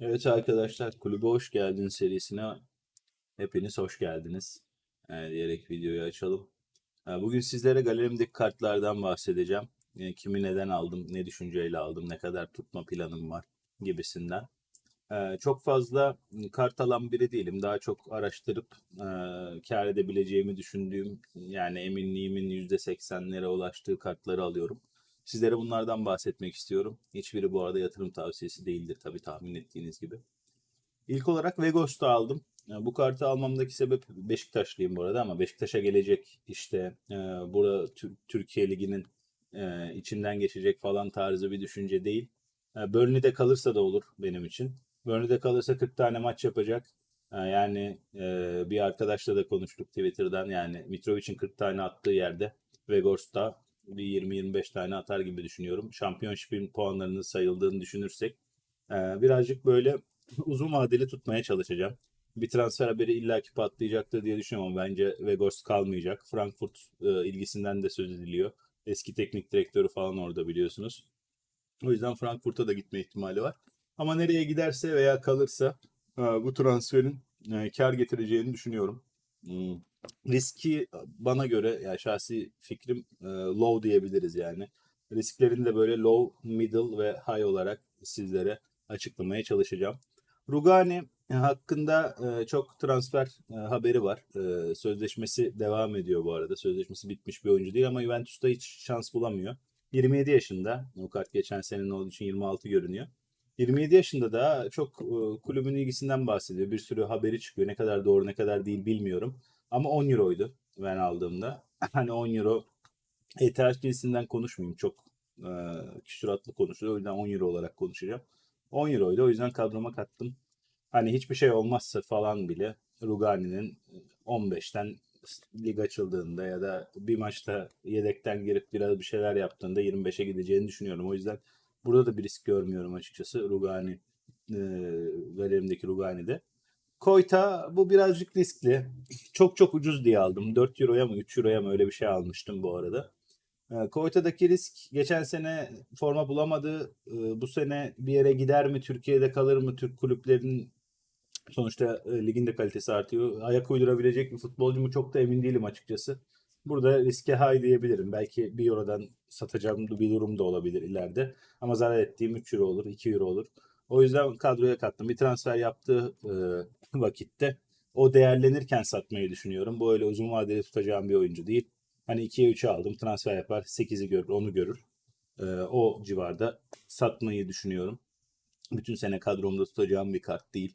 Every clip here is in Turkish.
Evet arkadaşlar kulübe hoş geldin serisine hepiniz hoş geldiniz Ee, diyerek videoyu açalım. Ee, bugün sizlere galerimdeki kartlardan bahsedeceğim. Ee, kimi neden aldım, ne düşünceyle aldım, ne kadar tutma planım var gibisinden. Ee, çok fazla kart alan biri değilim. Daha çok araştırıp e, kâr edebileceğimi düşündüğüm yani eminliğimin %80'lere ulaştığı kartları alıyorum. Sizlere bunlardan bahsetmek istiyorum. Hiçbiri bu arada yatırım tavsiyesi değildir tabii tahmin ettiğiniz gibi. İlk olarak Vegos'ta aldım. Yani bu kartı almamdaki sebep Beşiktaşlıyım bu arada ama Beşiktaş'a gelecek işte e, Tür- Türkiye Ligi'nin e, içinden geçecek falan tarzı bir düşünce değil. E, Burnley'de kalırsa da olur benim için. Burnley'de kalırsa 40 tane maç yapacak. E, yani e, bir arkadaşla da konuştuk Twitter'dan yani Mitrovic'in 40 tane attığı yerde Vegors'ta bir 20-25 tane atar gibi düşünüyorum. Şampiyonşipin puanlarının sayıldığını düşünürsek birazcık böyle uzun vadeli tutmaya çalışacağım. Bir transfer haberi illaki patlayacaktır diye düşünüyorum bence Vegors kalmayacak. Frankfurt ilgisinden de söz ediliyor. Eski teknik direktörü falan orada biliyorsunuz. O yüzden Frankfurt'a da gitme ihtimali var. Ama nereye giderse veya kalırsa bu transferin kar getireceğini düşünüyorum. Riski bana göre yani şahsi fikrim low diyebiliriz yani. Risklerini de böyle low, middle ve high olarak sizlere açıklamaya çalışacağım. Rugani hakkında e, çok transfer haberi var. Sözleşmesi devam ediyor bu arada. Sözleşmesi bitmiş bir oyuncu değil ama Juventus'ta hiç şans bulamıyor. 27 yaşında. O kart geçen senenin olduğu için 26 görünüyor. 27 yaşında da çok e, kulübün ilgisinden bahsediyor. Bir sürü haberi çıkıyor. Ne kadar doğru ne kadar değil bilmiyorum. Ama 10 euroydu ben aldığımda. Hani 10 euro ETH cinsinden konuşmayayım. Çok e, küsuratlı konuşuyor. O yüzden 10 euro olarak konuşacağım. 10 euroydu. O yüzden kadroma kattım. Hani hiçbir şey olmazsa falan bile Rugani'nin 15'ten lig açıldığında ya da bir maçta yedekten girip biraz bir şeyler yaptığında 25'e gideceğini düşünüyorum. O yüzden burada da bir risk görmüyorum açıkçası Rugani e, galerimdeki Rugani'de. Koyta bu birazcık riskli. Çok çok ucuz diye aldım. 4 euroya mı 3 euroya mı öyle bir şey almıştım bu arada. E, Koyta'daki risk geçen sene forma bulamadı. Bu sene bir yere gider mi? Türkiye'de kalır mı? Türk kulüplerinin sonuçta e, ligin de kalitesi artıyor. Ayak uydurabilecek bir futbolcu mu çok da emin değilim açıkçası. Burada riske hay diyebilirim. Belki 1 Euro'dan satacağım bir durum da olabilir ileride. Ama zarar ettiğim 3 Euro olur, 2 Euro olur. O yüzden kadroya kattım. Bir transfer yaptığı e, vakitte o değerlenirken satmayı düşünüyorum. Bu öyle uzun vadeli tutacağım bir oyuncu değil. Hani 2'ye 3'e aldım. Transfer yapar. 8'i görür, 10'u görür. E, o civarda satmayı düşünüyorum. Bütün sene kadromda tutacağım bir kart değil.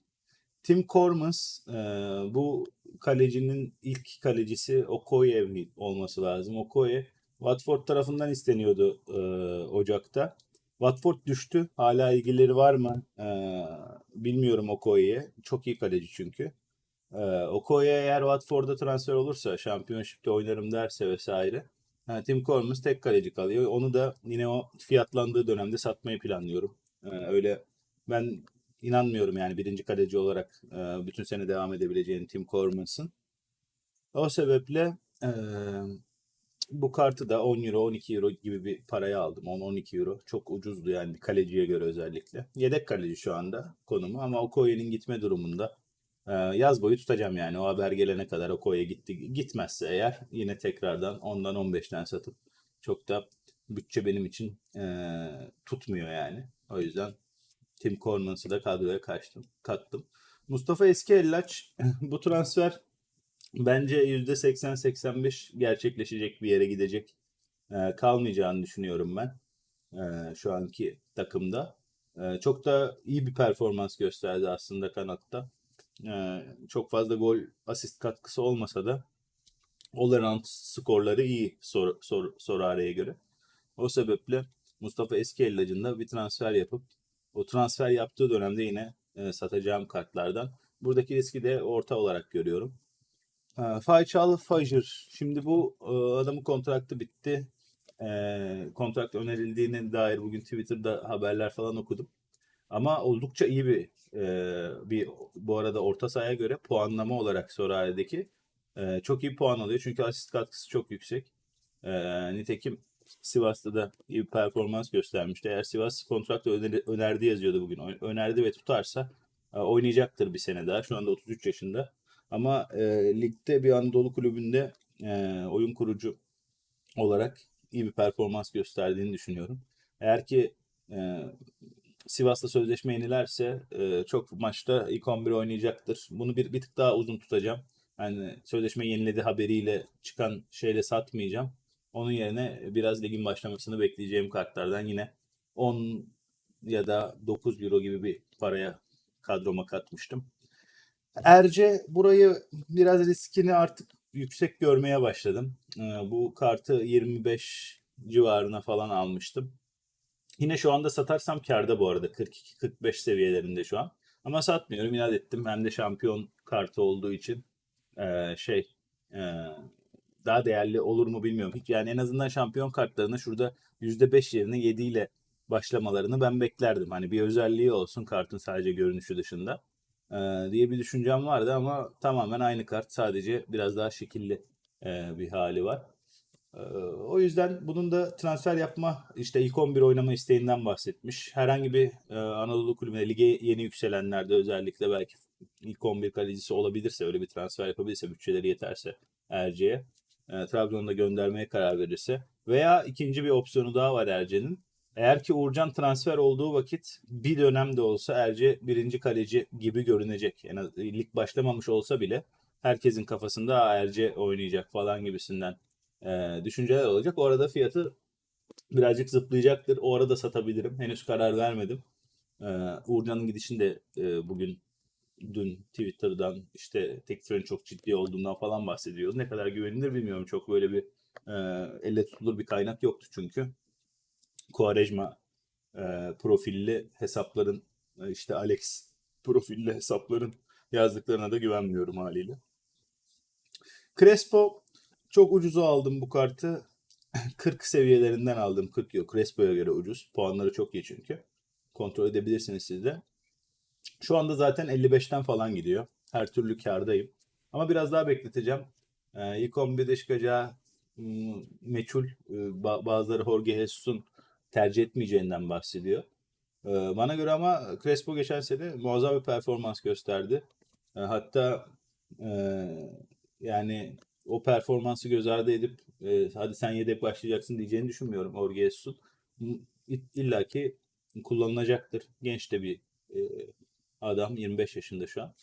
Tim Cormans e, bu kalecinin ilk kalecisi Okoye olması lazım. Okoye Watford tarafından isteniyordu e, Ocak'ta. Watford düştü. Hala ilgileri var mı? E, bilmiyorum Okoye'ye. Çok iyi kaleci çünkü. E, Okoye eğer Watford'a transfer olursa, şampiyonşipte oynarım derse vesaire. Ha, Tim Cormans tek kaleci kalıyor. Onu da yine o fiyatlandığı dönemde satmayı planlıyorum. E, öyle ben inanmıyorum yani birinci kaleci olarak e, bütün sene devam edebileceğini Tim Cormans'ın. O sebeple e, bu kartı da 10 euro 12 euro gibi bir paraya aldım. 10-12 euro. Çok ucuzdu yani kaleciye göre özellikle. Yedek kaleci şu anda konumu ama Okoye'nin gitme durumunda e, yaz boyu tutacağım yani. O haber gelene kadar Okoye gitti. Gitmezse eğer yine tekrardan 10'dan 15'ten satıp çok da bütçe benim için e, tutmuyor yani. O yüzden Tim Cormans'ı da kadroya kaçtım, kattım. Mustafa Eskiellaç bu transfer bence %80-85 gerçekleşecek bir yere gidecek. Ee, kalmayacağını düşünüyorum ben ee, şu anki takımda. Ee, çok da iyi bir performans gösterdi aslında kanatta. Ee, çok fazla gol asist katkısı olmasa da all skorları iyi Sor, Sor, Sorare'ye göre. O sebeple Mustafa Eskiellaç'ın da bir transfer yapıp o transfer yaptığı dönemde yine e, satacağım kartlardan. Buradaki riski de orta olarak görüyorum. E, Faysal Fajr. Şimdi bu e, adamın kontratı bitti. E, kontrakt önerildiğine dair bugün Twitter'da haberler falan okudum. Ama oldukça iyi bir e, bir bu arada orta sahaya göre puanlama olarak Sorare'deki e, çok iyi puan alıyor. Çünkü asist katkısı çok yüksek. E, nitekim Sivas'ta da iyi bir performans göstermişti. Eğer Sivas kontratı öneri, önerdi yazıyordu bugün. Önerdi ve tutarsa e, oynayacaktır bir sene daha. Şu anda 33 yaşında. Ama e, ligde bir Anadolu kulübünde e, oyun kurucu olarak iyi bir performans gösterdiğini düşünüyorum. Eğer ki e, Sivas'ta sözleşme yenilerse e, çok maçta ilk 11 oynayacaktır. Bunu bir, bir tık daha uzun tutacağım. Yani sözleşme yeniledi haberiyle çıkan şeyle satmayacağım. Onun yerine biraz ligin başlamasını bekleyeceğim kartlardan yine 10 ya da 9 euro gibi bir paraya kadroma katmıştım. Erce burayı biraz riskini artık yüksek görmeye başladım. Ee, Bu kartı 25 civarına falan almıştım. Yine şu anda satarsam kârda bu arada 42-45 seviyelerinde şu an. Ama satmıyorum inat ettim. Hem de şampiyon kartı olduğu için ee, şey daha değerli olur mu bilmiyorum. Hiç yani en azından şampiyon kartlarını şurada %5 yerine 7 ile başlamalarını ben beklerdim. Hani bir özelliği olsun kartın sadece görünüşü dışında ee, diye bir düşüncem vardı ama tamamen aynı kart sadece biraz daha şekilli ee, bir hali var. Ee, O yüzden bunun da transfer yapma işte ilk 11 oynama isteğinden bahsetmiş. Herhangi bir e, Anadolu kulübüne lige yeni yükselenlerde özellikle belki ilk 11 kalecisi olabilirse öyle bir transfer yapabilirse bütçeleri yeterse Erce'ye e, Trabzon'da göndermeye karar verirse veya ikinci bir opsiyonu daha var Erce'nin. Eğer ki Uğurcan transfer olduğu vakit bir dönem de olsa Erce birinci kaleci gibi görünecek. Yani lig başlamamış olsa bile herkesin kafasında "Aa, Erce oynayacak falan gibisinden e, düşünceler olacak. O arada fiyatı birazcık zıplayacaktır. O arada satabilirim. Henüz karar vermedim. E, Uğurcan'ın gidişini de e, bugün dün Twitter'dan işte tekliflerin çok ciddi olduğundan falan bahsediyordu. Ne kadar güvenilir bilmiyorum. Çok böyle bir e, elle tutulur bir kaynak yoktu çünkü. Quaresma e, profilli hesapların e, işte Alex profilli hesapların yazdıklarına da güvenmiyorum haliyle. Crespo çok ucuza aldım bu kartı. 40 seviyelerinden aldım. 40 yok. Crespo'ya göre ucuz. Puanları çok iyi çünkü. Kontrol edebilirsiniz siz de. Şu anda zaten 55'ten falan gidiyor. Her türlü kârdayım. Ama biraz daha bekleteceğim. Ee, ilk 11'de çıkacağı hmm, meçhul. Ba- bazıları Jorge Jesus'un tercih etmeyeceğinden bahsediyor. Ee, bana göre ama Crespo geçen sene muazzam bir performans gösterdi. Ee, hatta e, yani o performansı göz ardı edip e, hadi sen yedek başlayacaksın diyeceğini düşünmüyorum Jorge Jesus'un. İlla ki kullanılacaktır. Genç de bir e, adam 25 yaşında şu an.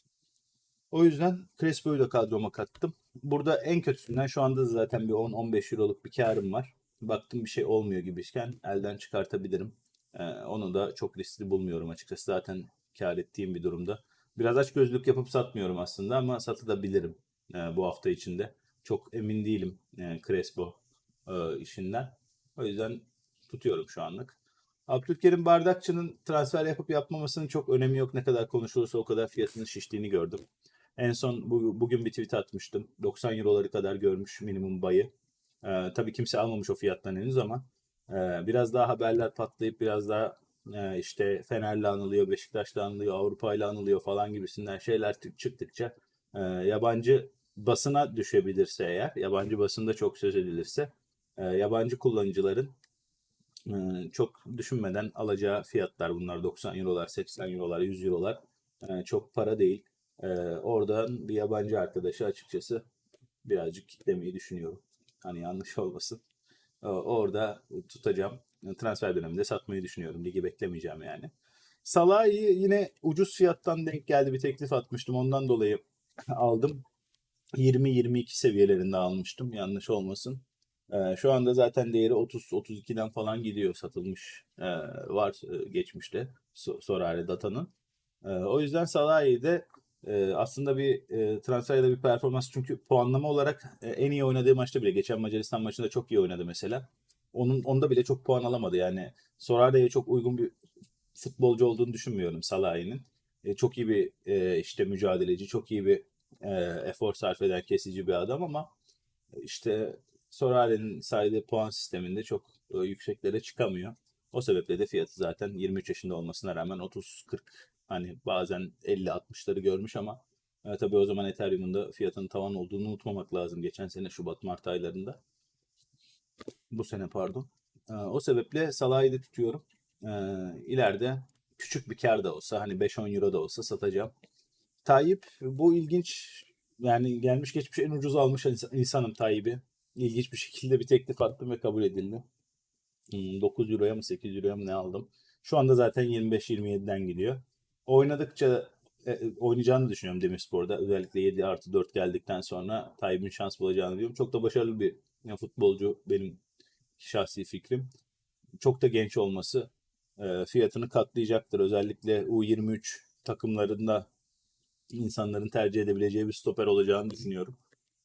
O yüzden Crespo'yu da kadroma kattım. Burada en kötüsünden şu anda zaten bir 10-15 euroluk bir karım var. Baktım bir şey olmuyor gibiyken elden çıkartabilirim. Ee, onu da çok riskli bulmuyorum açıkçası. Zaten kar ettiğim bir durumda. Biraz aç gözlük yapıp satmıyorum aslında ama satabilirim e, bu hafta içinde. Çok emin değilim e, Crespo e, işinden. O yüzden tutuyorum şu anlık. Abdülkerim Bardakçı'nın transfer yapıp yapmamasının çok önemi yok. Ne kadar konuşulursa o kadar fiyatının şiştiğini gördüm. En son bu, bugün bir tweet atmıştım. 90 euroları kadar görmüş minimum bayı. Ee, tabii kimse almamış o fiyattan henüz ama e, biraz daha haberler patlayıp biraz daha e, işte Fener'le anılıyor, Beşiktaş'la anılıyor, Avrupa'yla anılıyor falan gibisinden şeyler çıktıkça e, yabancı basına düşebilirse eğer, yabancı basında çok söz edilirse e, yabancı kullanıcıların çok düşünmeden alacağı fiyatlar bunlar 90 eurolar, 80 eurolar, 100 eurolar çok para değil. Oradan bir yabancı arkadaşı açıkçası birazcık kitlemeyi düşünüyorum. Hani yanlış olmasın. Orada tutacağım. Transfer döneminde satmayı düşünüyorum. Ligi beklemeyeceğim yani. Salah'ı yine ucuz fiyattan denk geldi bir teklif atmıştım. Ondan dolayı aldım. 20-22 seviyelerinde almıştım. Yanlış olmasın. Ee, şu anda zaten değeri 30-32'den falan gidiyor satılmış ee, var e, geçmişte so- Sorare Data'nın. Ee, o yüzden Salah'ı de e, aslında bir e, transfer ya da bir performans çünkü puanlama olarak e, en iyi oynadığı maçta bile geçen Macaristan maçında çok iyi oynadı mesela. Onun onda bile çok puan alamadı yani. Sorare'ye çok uygun bir futbolcu olduğunu düşünmüyorum Salah'ın. E, çok iyi bir e, işte mücadeleci, çok iyi bir e, efor sarf eden kesici bir adam ama işte Sorare'nin saydığı puan sisteminde çok e, yükseklere çıkamıyor. O sebeple de fiyatı zaten 23 yaşında olmasına rağmen 30-40 hani bazen 50-60'ları görmüş ama e, tabii o zaman Ethereum'un da fiyatının tavan olduğunu unutmamak lazım. Geçen sene Şubat-Mart aylarında. Bu sene pardon. Ee, o sebeple Salah'ı tutuyorum. Ee, ileride küçük bir kar da olsa hani 5-10 euro da olsa satacağım. Tayyip bu ilginç yani gelmiş geçmiş en ucuz almış ins- insanım Tayyip'i. İlginç bir şekilde bir teklif attım ve kabul edildi. Hmm, 9 euroya mı 8 euroya mı ne aldım. Şu anda zaten 25-27'den gidiyor. Oynadıkça e, oynayacağını düşünüyorum Demirspor'da. Özellikle 7 artı 4 geldikten sonra Tayyip'in şans bulacağını diyorum. Çok da başarılı bir e, futbolcu benim şahsi fikrim. Çok da genç olması e, fiyatını katlayacaktır. Özellikle U23 takımlarında insanların tercih edebileceği bir stoper olacağını düşünüyorum.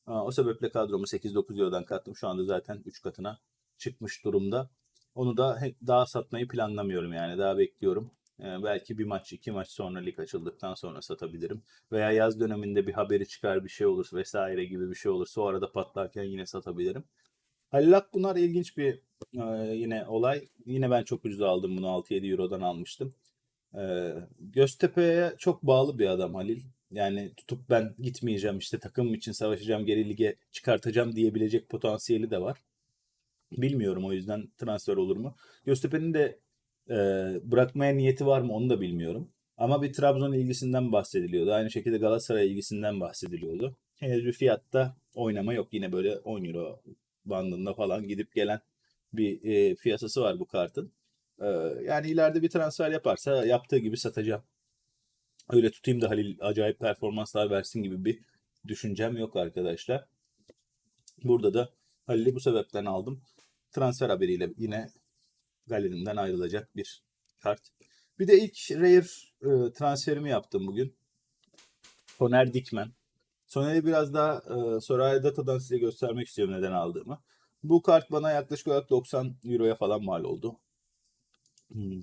O sebeple kadromu 8-9 Euro'dan kattım. Şu anda zaten 3 katına çıkmış durumda. Onu da daha satmayı planlamıyorum yani. Daha bekliyorum. Ee, belki bir maç, iki maç sonra lig açıldıktan sonra satabilirim. Veya yaz döneminde bir haberi çıkar bir şey olur vesaire gibi bir şey olursa o arada patlarken yine satabilirim. Halil Akbunar ilginç bir e, yine olay. Yine ben çok ucuz aldım bunu 6-7 Euro'dan almıştım. Ee, Göztepe'ye çok bağlı bir adam Halil. Yani tutup ben gitmeyeceğim işte takımım için savaşacağım geri lige çıkartacağım diyebilecek potansiyeli de var. Bilmiyorum o yüzden transfer olur mu? Göztepe'nin de e, bırakmaya niyeti var mı onu da bilmiyorum. Ama bir Trabzon ilgisinden bahsediliyordu. Aynı şekilde Galatasaray ilgisinden bahsediliyordu. Henüz bir fiyatta oynama yok. Yine böyle 10 euro bandında falan gidip gelen bir e, piyasası var bu kartın. Ee, yani ileride bir transfer yaparsa yaptığı gibi satacağım. Öyle tutayım da Halil acayip performanslar versin gibi bir düşüncem yok arkadaşlar. Burada da Halil'i bu sebepten aldım. Transfer haberiyle yine galerimden ayrılacak bir kart. Bir de ilk Rare e, transferimi yaptım bugün. Soner Dikmen. Soner'i biraz daha e, Soraya Data'dan size göstermek istiyorum neden aldığımı. Bu kart bana yaklaşık olarak 90 Euro'ya falan mal oldu. Hmm,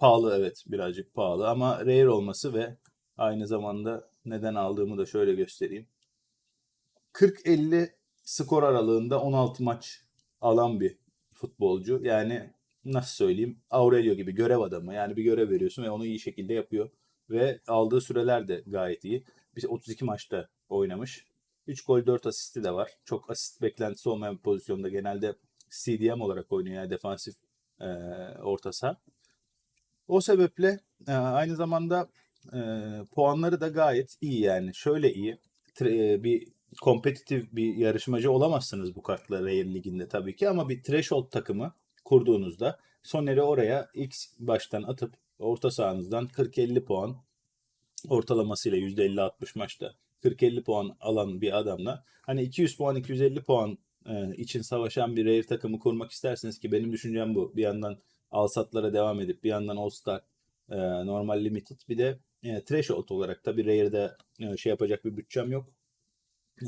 Pahalı evet birazcık pahalı ama rare olması ve aynı zamanda neden aldığımı da şöyle göstereyim. 40-50 skor aralığında 16 maç alan bir futbolcu. Yani nasıl söyleyeyim Aurelio gibi görev adamı. Yani bir görev veriyorsun ve onu iyi şekilde yapıyor. Ve aldığı süreler de gayet iyi. Biz 32 maçta oynamış. 3 gol 4 asisti de var. Çok asist beklentisi olmayan bir pozisyonda genelde CDM olarak oynuyor yani defansif e, orta saha. O sebeple e, aynı zamanda e, puanları da gayet iyi yani. Şöyle iyi. E, bir kompetitif bir yarışmacı olamazsınız bu kartla Rare Ligi'nde tabii ki ama bir threshold takımı kurduğunuzda Soner'i oraya ilk baştan atıp orta sahanızdan 40-50 puan ortalamasıyla %50-60 maçta 40-50 puan alan bir adamla hani 200 puan 250 puan e, için savaşan bir Rare takımı kurmak isterseniz ki benim düşüncem bu. Bir yandan alsatlara devam edip bir yandan All Star e, normal limited bir de e, threshold olarak tabii Rare'de e, şey yapacak bir bütçem yok.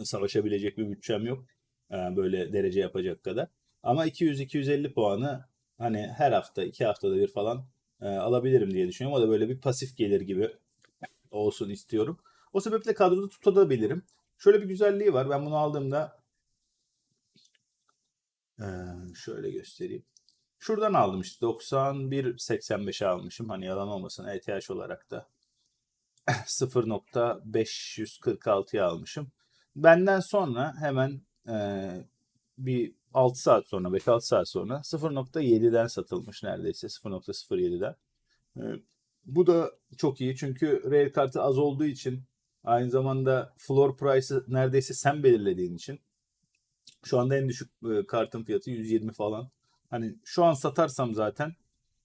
Savaşabilecek bir bütçem yok. E, böyle derece yapacak kadar. Ama 200-250 puanı hani her hafta iki haftada bir falan e, alabilirim diye düşünüyorum. O da böyle bir pasif gelir gibi olsun istiyorum. O sebeple kadroda tutabilirim. Şöyle bir güzelliği var. Ben bunu aldığımda e, şöyle göstereyim. Şuradan aldım işte 91.85'e almışım. Hani yalan olmasın ETH olarak da 0.546'ya almışım. Benden sonra hemen e, bir 6 saat sonra 5-6 saat sonra 0.7'den satılmış neredeyse 0.07'den. E, bu da çok iyi çünkü rare kartı az olduğu için aynı zamanda floor price'ı neredeyse sen belirlediğin için şu anda en düşük e, kartın fiyatı 120 falan. Hani şu an satarsam zaten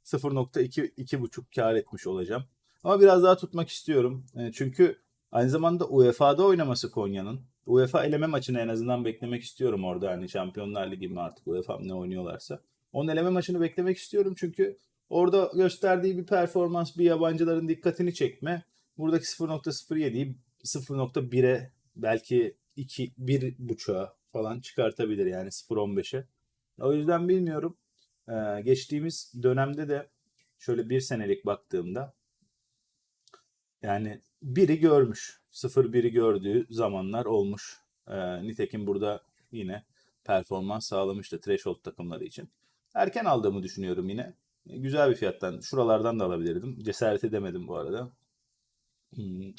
0.2 2.5 kar etmiş olacağım. Ama biraz daha tutmak istiyorum. E, çünkü aynı zamanda UEFA'da oynaması Konya'nın. UEFA eleme maçını en azından beklemek istiyorum orada. Hani Şampiyonlar Ligi mi artık UEFA ne oynuyorlarsa. Onun eleme maçını beklemek istiyorum çünkü orada gösterdiği bir performans bir yabancıların dikkatini çekme. Buradaki 0.07'yi 0.1'e belki 2 1.5'a falan çıkartabilir yani 0.15'e. O yüzden bilmiyorum. Ee, geçtiğimiz dönemde de şöyle bir senelik baktığımda yani biri görmüş. 0-1'i gördüğü zamanlar olmuş. Ee, nitekim burada yine performans sağlamıştı threshold takımları için. Erken aldığımı düşünüyorum yine. Güzel bir fiyattan. Şuralardan da alabilirdim. Cesaret edemedim bu arada. Hmm.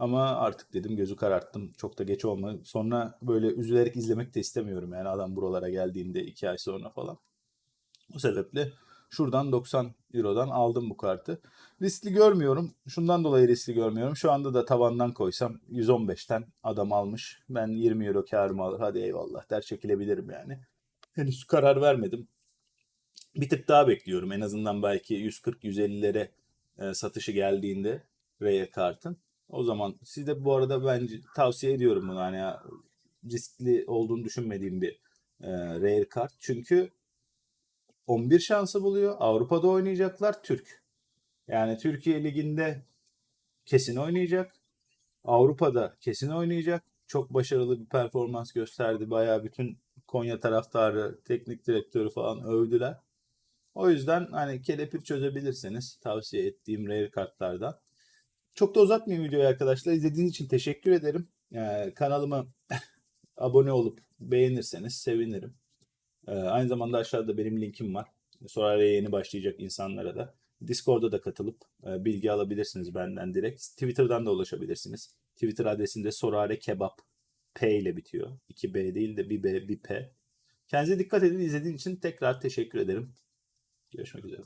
Ama artık dedim gözü kararttım. Çok da geç olma. Sonra böyle üzülerek izlemek de istemiyorum. Yani adam buralara geldiğinde iki ay sonra falan. O sebeple şuradan 90 Euro'dan aldım bu kartı. Riskli görmüyorum. Şundan dolayı riskli görmüyorum. Şu anda da tavandan koysam 115'ten adam almış. Ben 20 Euro karımı alır. Hadi eyvallah der çekilebilirim yani. Henüz karar vermedim. Bir tık daha bekliyorum. En azından belki 140-150'lere e, satışı geldiğinde Rare kartın. O zaman siz de bu arada bence tavsiye ediyorum bunu. Hani riskli olduğunu düşünmediğim bir e, Rare kart. Çünkü 11 şansı buluyor. Avrupa'da oynayacaklar Türk. Yani Türkiye Ligi'nde kesin oynayacak. Avrupa'da kesin oynayacak. Çok başarılı bir performans gösterdi. Bayağı bütün Konya taraftarı, teknik direktörü falan övdüler. O yüzden hani kelepir çözebilirseniz tavsiye ettiğim rare kartlardan. Çok da uzatmayayım videoyu arkadaşlar. İzlediğiniz için teşekkür ederim. Ee, kanalıma abone olup beğenirseniz sevinirim. Ee, aynı zamanda aşağıda benim linkim var. Sorar'a yeni başlayacak insanlara da. Discord'a da katılıp e, bilgi alabilirsiniz benden direkt. Twitter'dan da ulaşabilirsiniz. Twitter adresinde Sorare Kebap. P ile bitiyor. 2B değil de bir B, bir P. Kendinize dikkat edin. İzlediğiniz için tekrar teşekkür ederim. Görüşmek üzere.